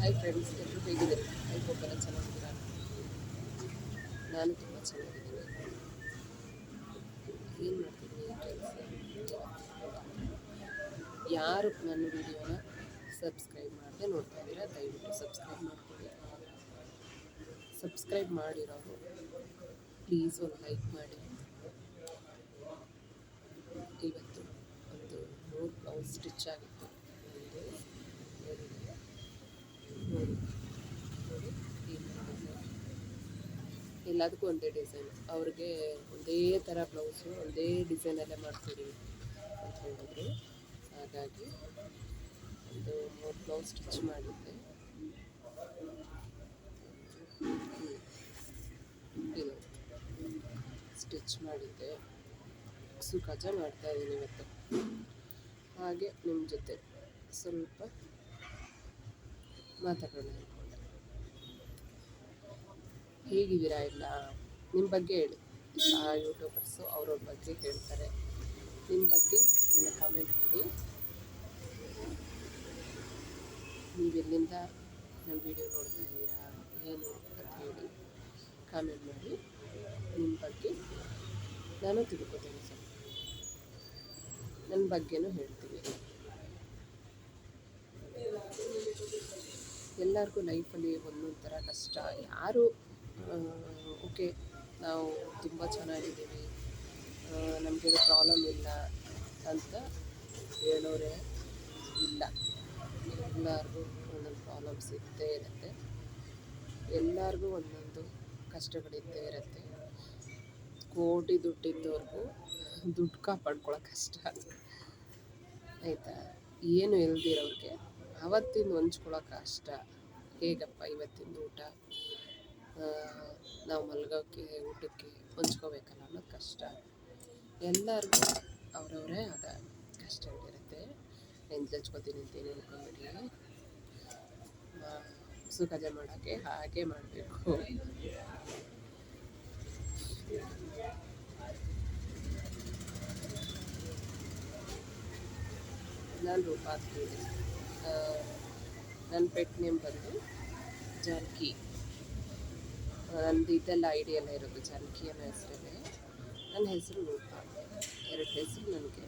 Hi friends ಎಲ್ಲರೂ ಹೇಗಿದೆ I hope ಎಲ್ಲ ಚೆನ್ನಾಗಿದ್ದೀರಾ ನಾನು ತುಂಬ ಚೆನ್ನಾಗಿದ್ದೀನಿ. ಏನು ಮಾಡ್ತೀನಿ ಯಾರು ನನ್ನ ವಿಡಿಯೋನ ಸಬ್ಸ್ಕ್ರೈಬ್ ಮಾಡದೆ ನೋಡ್ತಾ ಇದ್ದೀರಾ, ದಯವಿಟ್ಟು ಸಬ್ಸ್ಕ್ರೈಬ್ ಮಾಡ್ಕೊಳ್ಳಿ. ಸಬ್ಸ್ಕ್ರೈಬ್ ಮಾಡಿರೋರು ಪ್ಲೀಸ್ ಒಂದು ಲೈಕ್ ಮಾಡಿ. ಇವತ್ತು ಒಂದು ಮೂರು ಬ್ಲೌಸ್ ಸ್ಟಿಚ್ ಆಗಿತ್ತು ಒಂದು ಎರಡಿದೆ ನೋಡಿ ನೋಡಿ ಈ ಡಿಸೈನ್ ಎಲ್ಲದಕ್ಕೂ ಒಂದೇ ಡಿಸೈನ್ ಅವ್ರಿಗೆ ಒಂದೇ ಥರ ಬ್ಲೌಸು ಒಂದೇ ಡಿಸೈನಲ್ಲೇ ಮಾಡ್ತೀವಿ ಅಂತ ಹೇಳಿದ್ರು. ಹಾಗಾಗಿ ಒಂದು ಮೂರು ಬ್ಲೌಸ್ ಸ್ಟಿಚ್ ಮಾಡಿದ್ದೆ. ಸ್ಟಿಚ್ ಮಾಡಿದ್ದೆ. ಸುಖಜ ಮಾಡ್ತಾ ಇದ್ದೀನಿ ಇವತ್ತು. ಹಾಗೆ ನಿಮ್ಮ ಜೊತೆ ಸ್ವಲ್ಪ ಮಾತಾಡೋಣ ಹೇಗಿದ್ದೀರಾ? ಇಲ್ಲ ನಿಮ್ಮ ಬಗ್ಗೆ ಹೇಳಿ. ಆ ಯೂಟ್ಯೂಬರ್ಸು ಅವ್ರವ್ರ ಬಗ್ಗೆ ಹೇಳ್ತಾರೆ. ನಿಮ್ಮ ಬಗ್ಗೆ ನನ್ನ ಕಾಮೆಂಟ್ ಮಾಡಿ. ನೀವು ಎಲ್ಲಿಂದ ನಮ್ಮ ವಿಡಿಯೋ ನೋಡ್ತಾ ಇದ್ದೀರಾ, ಏನು ಅಂತ ಹೇಳಿ ಕಾಮೆಂಟ್ ಮಾಡಿ. ನಿಮ್ಮ ಬಗ್ಗೆ ನಾನು ತಿಳ್ಕೊತೀನಿ ಸರ್. ನನ್ನ ಬಗ್ಗೆನೂ ಹೇಳ್ತೀವಿ ಎಲ್ಲರಿಗೂ ಲೈಫಲ್ಲಿ ಒಂದೊಂದು ಥರ ಕಷ್ಟ. ಯಾರು ಓಕೆ, ನಾವು ತುಂಬ ಚೆನ್ನಾಗಿದ್ದೀವಿ. ನಮಗೇನು ಪ್ರಾಬ್ಲಮ್ ಇಲ್ಲ ಅಂತ ಹೇಳೋರೇ ಇಲ್ಲ. ಎಲ್ಲರಿಗೂ ಒಂದೊಂದು ಪ್ರಾಬ್ಲಮ್ಸ್ ಇದ್ದೇ ಇರುತ್ತೆ. ಎಲ್ಲರಿಗೂ ಒಂದೊಂದು ಕಷ್ಟಗಳಿದ್ದೇ ಇರುತ್ತೆ. ಕೋಟಿ ದುಡ್ಡಿದ್ದವ್ರಿಗೂ ದುಡ್ಡು ಕಾಪಾಡ್ಕೊಳ್ಳೋಕೆ ಕಷ್ಟ ಆಯಿತಾ? ಏನು ಇಲ್ದಿರೋರಿಗೆ ಅವತ್ತಿಂದ ಹೊಂಚ್ಕೊಳಕ್ಕೆ ಕಷ್ಟ. ಹೇಗಪ್ಪ ಇವತ್ತಿಂದ ಊಟ? ನಾವು ಮಲ್ಗೋಕ್ಕೆ ಊಟಕ್ಕೆ ಹೊಂಚ್ಕೋಬೇಕಲ್ಲ ಅನ್ನೋದು ಕಷ್ಟ. ಎಲ್ಲರಿಗೂ ಅವರವರೇ ಆದ ಕಷ್ಟಗಳಿರುತ್ತೆ ನೆಂದು ಹಚ್ಕೋತೀನಿ ಅಂತೇನು ಅನ್ಕೊಂಬಿಡಿ ಸುಖಜ ಮಾಡೋಕ್ಕೆ ಹಾಗೆ ಮಾಡಬೇಕು. ನಾನು ರೂಪಾತ್ರಿ ಅಂತ ನನ್ನ ಪೆಟ್ ನೇಮ್ ಬಂದು ಜಾನಕಿ. ನಂದು ಇದೆಲ್ಲ ಐಡಿ ಎಲ್ಲ ಇರೋದು ಜಾನಕಿ ಅನ್ನೋ ಹೆಸರಲ್ಲೇ ನನ್ನ ಹೆಸರು ರೂಪ. ಎರಡು ಹೆಸರು ನನಗೆ.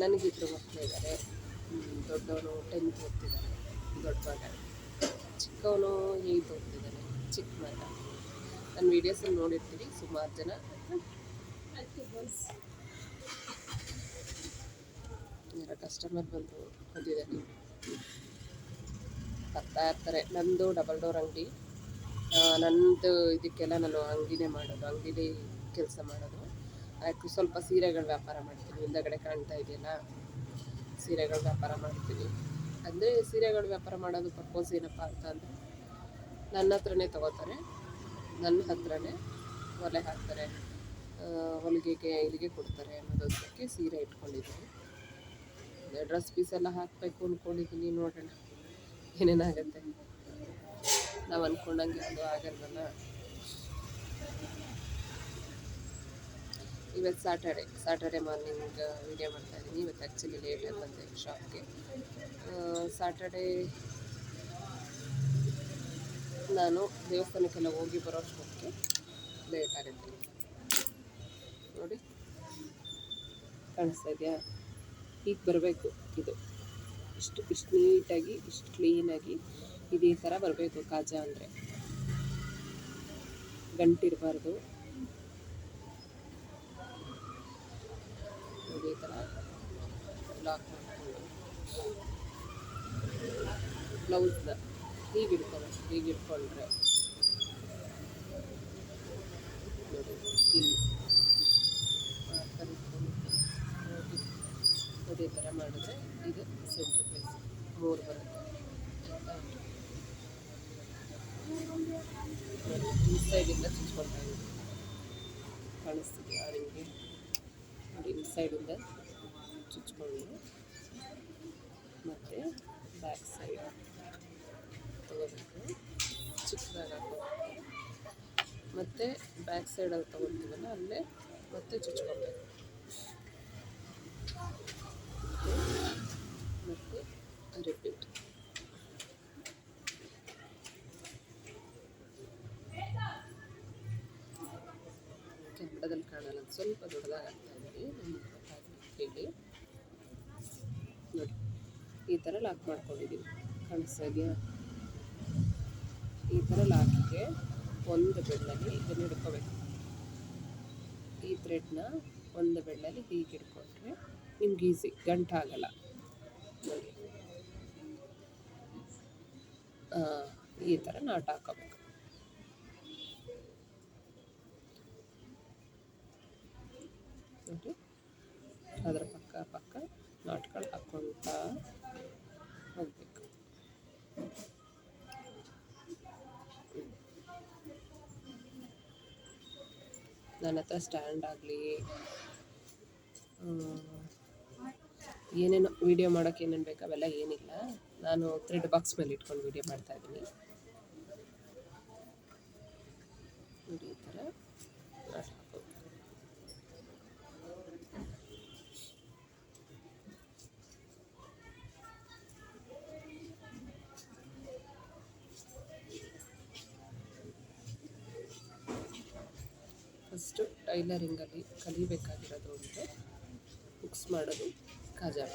ನನಗಿಬ್ಬರು ಮಕ್ಕಳಿದ್ದಾರೆ ದೊಡ್ಡವನು ಟೆಂತ್ ಓದ್ತಿದ್ದಾನೆ ದೊಡ್ಡ ಮಗ ಚಿಕ್ಕವನು ಏಯ್ತ್ ಓದ್ತಿದ್ದಾನೆ ಚಿಕ್ಕ ಮಗ. ನನ್ನ ವೀಡಿಯೋಸಲ್ಲಿ ನೋಡಿರ್ತೀನಿ ಸುಮಾರು ಜನ. ಕಸ್ಟಮರ್ ಬಂದು ಬಂದಿದ್ದಾರೆ. ಬರ್ತಾ ಇರ್ತಾರೆ. ನಂದು ಡಬಲ್ ಡೋರ್ ಅಂಗಡಿ. ನಂದು ಇದಕ್ಕೆಲ್ಲ ನಾನು ಅಂಗಡಿನೇ ಮಾಡೋದು, ಅಂಗಡಿಲಿ ಕೆಲಸ ಮಾಡೋದು. ಆಯಿತು, ಸ್ವಲ್ಪ ಸೀರೆಗಳ ವ್ಯಾಪಾರ ಮಾಡ್ತೀನಿ. ಹಿಂದಗಡೆ ಕಾಣ್ತಾ ಇದೆಯಲ್ಲ, ಸೀರೆಗಳ ವ್ಯಾಪಾರ ಮಾಡ್ತೀನಿ. ಅಂದರೆ ಸೀರೆಗಳ ವ್ಯಾಪಾರ ಮಾಡೋದು ಪರ್ಪೋಸ್ ಏನಪ್ಪ ಅಂತ ಅಂದರೆ, ನನ್ನ ಹತ್ರನೇ ತೊಗೋತಾರೆ. ನನ್ನ ಹತ್ರನೇ ಒಲೆ ಹಾಕ್ತಾರೆ. ಹೊಲಿಗೆಗೆ ಇಲ್ಲಿಗೆ ಕೊಡ್ತಾರೆ ಅನ್ನೋದಕ್ಕೆ ಸೀರೆ ಇಟ್ಕೊಂಡಿದ್ದೀನಿ. ಡ್ರೆಸ್ ಪೀಸ್ ಎಲ್ಲ ಹಾಕಬೇಕು ಅಂದ್ಕೊಂಡಿದ್ದೀನಿ ನೋಡೋಣ. ಏನೇನಾಗುತ್ತೆ? ನಾವು ಅಂದ್ಕೊಂಡಂಗೆ ಅದು ಆಗಲ್ವಲ್ಲ ಇವತ್ತು ಸಾಟರ್ಡೆ ಸಾಟರ್ಡೆ ಮಾರ್ನಿಂಗ್ ವೀಡಿಯೋ ಮಾಡ್ತಾ ಇದ್ದೀನಿ. ಇವತ್ತು ಆ್ಯಕ್ಚುಲಿ ಲೇಟಾಗಿ ಬಂದೆ ಶಾಪ್ಗೆ ಸಾಟರ್ಡೆ ನಾನು ದೇವಸ್ಥಾನಕ್ಕೆಲ್ಲ ಹೋಗಿ ಬರೋ ಅಷ್ಟೊತ್ತಿಗೆ ಲೇಟ್ ಆಗುತ್ತೆ ನೋಡಿ, ಕಾಣಿಸ್ತಾ ಇದೆಯಾ? ಈಗ ಬರಬೇಕು ಇದು. ಇಷ್ಟು ಇಷ್ಟು ನೀಟಾಗಿ ಇಷ್ಟು ಕ್ಲೀನಾಗಿ ಇದೇ ಥರ ಬರಬೇಕು ಕಾಜ ಅಂದರೆ. ಗಂಟಿರಬಾರ್ದು. ಇದೇ ಥರ ಲಾಕ್ ಮಾಡಿಕೊಂಡು. ಬ್ಲೌಸ್ನ ಹೀಗೆ ಹೀಗೆ ಇಟ್ಕೊಂಡ್ರೆ ಅದೇ ಥರ ಮಾಡಿದ್ರೆ ಇದು ಸೆಂಟ್ರ್ ಪ್ಲೇಸ್ ಮೂರು ಬರುತ್ತೆ ಆಯ್ತಾ ನೋಡಿ ಈ ಸೈಡಿಂದ ಚುಚ್ಕೊಳ್ತಾ ಇದ್ದೀನಿ. ಕಾಣಿಸ್ತಿದೆಯಾ ನಿಮಗೆ? ನೋಡಿ ಈ ಸೈಡಿಂದ ಚುಚ್ಕೊಂಡು ಮತ್ತು ಬ್ಯಾಕ್ ಸೈಡ್ ತಗೋಬೇಕು. ಚಿಕ್ಕದಾಗಿ ಮತ್ತು ಬ್ಯಾಕ್ ಸೈಡಲ್ಲಿ ತೊಗೊಳ್ತೀವಲ್ಲ ಅಲ್ಲೇ ಮತ್ತೆ ಚುಚ್ಕೊಬೇಕು ಅಂತ ಸ್ವಲ್ಪ ದೊಡ್ಡದಾಗಿ ನಿಮ್ಗೆ ಹೇಳಿ ನೋಡಿ ಈ ಥರ ಲಾಕ್ ಮಾಡ್ಕೊಂಡಿದ್ದೀವಿ ಕಾಣಿಸ್ತಾ ಈ ಥರ ಲಾಕಿಗೆ ಒಂದು ಬೆಳ್ಳಲ್ಲಿ ಇದನ್ನು ಹಿಡ್ಕೋಬೇಕು. ಈ ಥ್ರೆಡ್ನ ಒಂದು ಬೆಳ್ಳಲ್ಲಿ ಹೀಗೆ ಹಿಡ್ಕೊಂಡ್ರೆ ನಿಮ್ಗೆ ಈಸಿ ಗಂಟಾಗಲ್ಲ ನೋಡಿ. ಆ, ಈ ಥರ ನಾಟ್ ಹಾಕೋಬೇಕು. ನನ್ನ ಹತ್ರ ಸ್ಟ್ಯಾಂಡ್ ಆಗಲಿ ಏನೇನೋ ವೀಡಿಯೋ ಮಾಡೋಕ್ಕೆ ಏನೇನು ಬೇಕು ಅವೆಲ್ಲ ಏನಿಲ್ಲ. ನಾನು ಥ್ರೆಡ್ ಬಾಕ್ಸ್ ಮೇಲೆ ಇಟ್ಕೊಂಡು ವೀಡಿಯೋ ಮಾಡ್ತಾ ಇದ್ದೀನಿ. ನೋಡಿ ಈ ಥರ ಫಸ್ಟು ಟೈಲರಿಂಗಲ್ಲಿ ಕಲಿಬೇಕಾಗಿರೋದು ಅಂದರೆ ಬುಕ್ಸ್ ಮಾಡೋದು ಕಾಜಾ